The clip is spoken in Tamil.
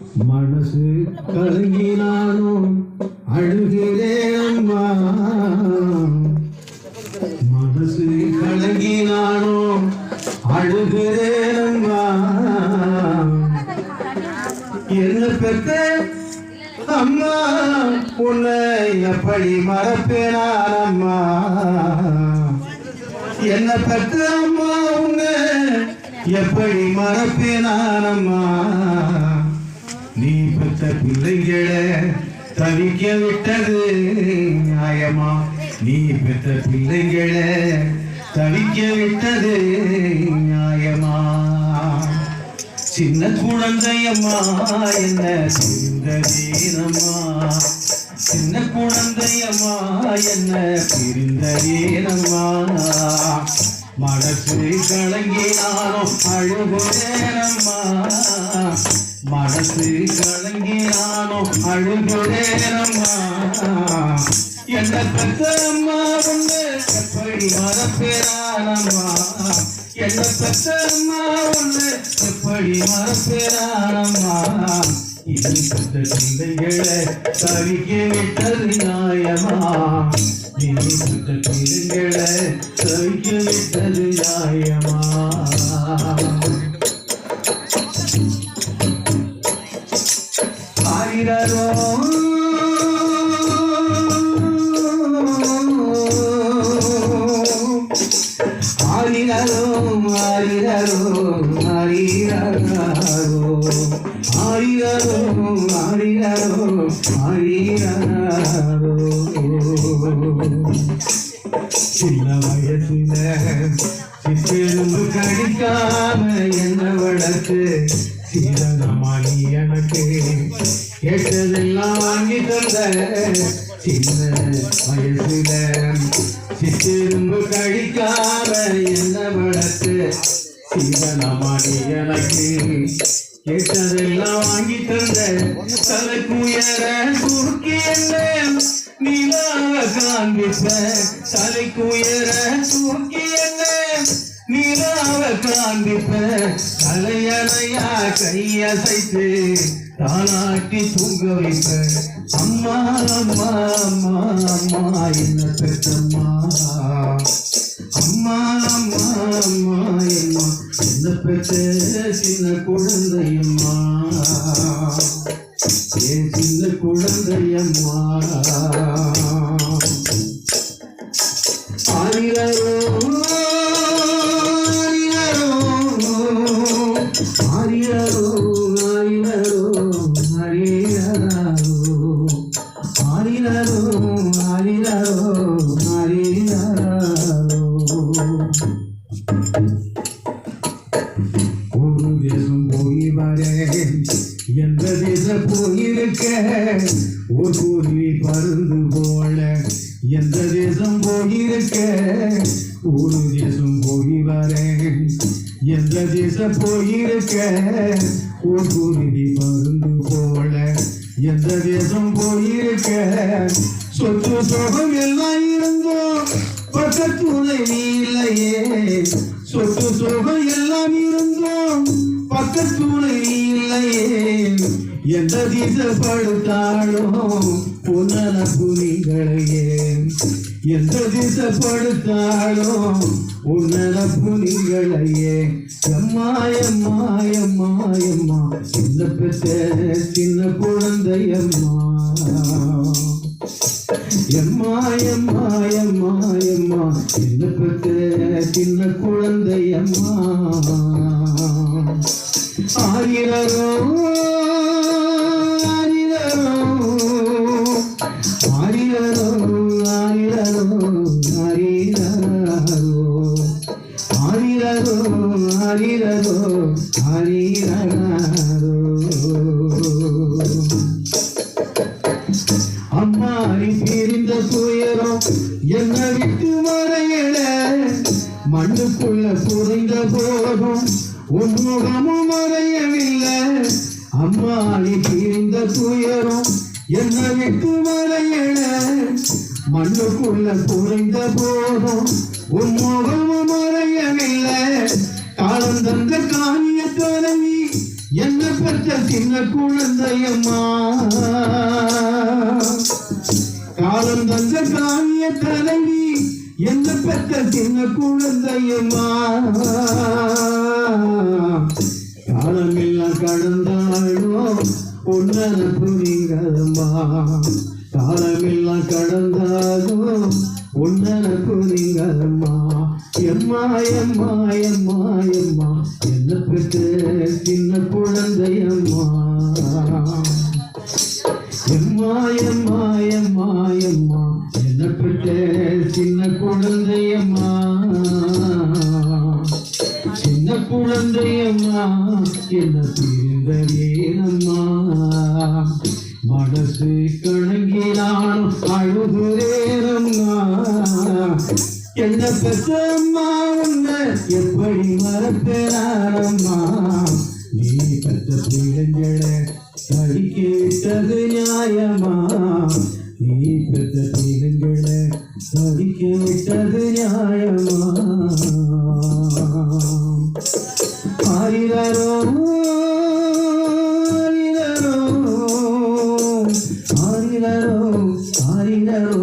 மனசு கலங்கினாலும் அழுகிறேன் அம்மா. மனசு கலங்கினாலும் அழுகிறேன் அம்மா. என்ன பெத்த அம்மா? உன்னை எப்படி மறப்பேனான் அம்மா? என்ன பெத்த அம்மா? உன்னை எப்படி மறப்பேனான் அம்மா? நீ பெத்த பிள்ளைகளை தவிக்க விட்டது நியாயமா? நீ பெத்த பிள்ளைகளை தவிக்க விட்டது நியாயமா? சின்ன குழந்தையம்மா என்ன தெரிந்த வீரம்மா? சின்ன குழந்தையம்மா என்ன பிரிந்த வீரம்மா? மனசு கலங்கினாலும் அழுகுறேனம்மா மனசு கலங்கினாலும் அழுகுறேனம்மா என்ன பெற்ற உண்டு? எப்படி மறப்பேரானம்மா என்ன பெற்ற உண்டு? எப்படி மறப்பேரானம்மா இது பெற்ற பிள்ளைகளை தவிக்க விட்டது நியாயமா. நீ பெற்ற பிள்ளைகளை தவிக்க விட்டது நியாயமா சின்ன வயசுல சித்தெலும்பு கடிக்காம என்ன வளர்த்து சீதனமானி எனக்கு கேட்டதெல்லாம் வாங்கி தந்த சின்ன வயசுல சித்தெலும்பு கடிக்காம என்ன வளர்த்து சீதனமானி எனக்கு கேட்டதெல்லாம் வாங்கி தந்த தலைக்குயர குறுக்கி என்ன காண்பிப்ப தலைக்குயர தூக்கி என்ன? நீராவ காண்பிப்ப தலையலையா கையசைத்து தானாட்டி தூங்க வைப்ப அம்மா அம்மா அம்மா அம்மா என்ன பெற்றம்மா அம்மா அம்மா அம்மா என்ன என்ன பெற்ற சின்ன குழந்தையம்மா ஆரிரோ ஆரிரோ ஆரிரோ ஒரு தேசம் போய் வரேன் எந்த தேசம் போயிருக்க ஒரு குருவி பருந்து போல எந்த தேசம் போயிருக்க ஒரு தேசம் போய் வரேன் எந்த தேசம் போயிருக்க ஒரு குருவி பருந்து போல எந்த தேசம் போயிருக்க? சொத்து சோகம் எல்லாம் இருந்தோம் பக்கத்துணை நீ இல்லையே. சொத்து சோகம் எல்லாம் இருந்தோம் பக்கத்துணை நீ இல்லையே. எந்த திசைப்படுத்தாலும் பொன்னல புலிகளையே எந்த திசைப்படுத்தாலும் உன்னல புலிகளையே எம்மா எம்மா எம்மா எம்மா சின்ன பெற்ற சின்ன குழந்தையம்மா எம்மா. எம்மா எம்மா எம்மா சின்ன பெற்ற சின்ன குழந்தை அம்மா ஆயிரோ ஆரிரோ ஆரிரோ பிரிந்த துயரம் என்ன விட்டு மறையல. மண்ணுக்குள்ள புதைந்த போதும் உன்முகமும் மறையவில்லை. அம்மா நீ பிரிந்த துயரம் என்ன விட்டு மறையல. மண்ணுக்குள்ள புதைந்த போதும் உன்முகமும் மறையவில்லை. காலம் தந்த காணி என்ன பெற்ற சின்ன குழந்தையம்மா? காலம் தந்த காணிய தலைவி என்ன பெற்ற சின்ன குழந்தையம்மா? காலம் எல்லாம் கடந்தாலும் உன்னத புரிங்கதம்மா காலமெல்லாம் கடந்தாலும் உன்னத புரிங்கதம்மா எம்மா எம்மா எம்மா எம்மா என்ன பெற்ற சின்ன குழந்தையம்மா. எம்மா எம்மா எம்மா எம்மா என்ன பெற்ற சின்ன குழந்தையம்மா. சின்ன குழந்தையம்மா என்ன பிரிந்த வேணம்மா மனசு கணங்கினாலும் அழுகுறேனம்மா என்ன பெற்றம்மா உன்னை எப்படி மறக்கிறாரம்மா நீ பெற்ற பிள்ளைங்களை கேட்டது நியாயமா? நீ பெற்ற பிள்ளைங்களை கேட்டது நியாயமா? ஆரிரரோ ஆரிரரோ ஆரிரரோ ஆரிரரோ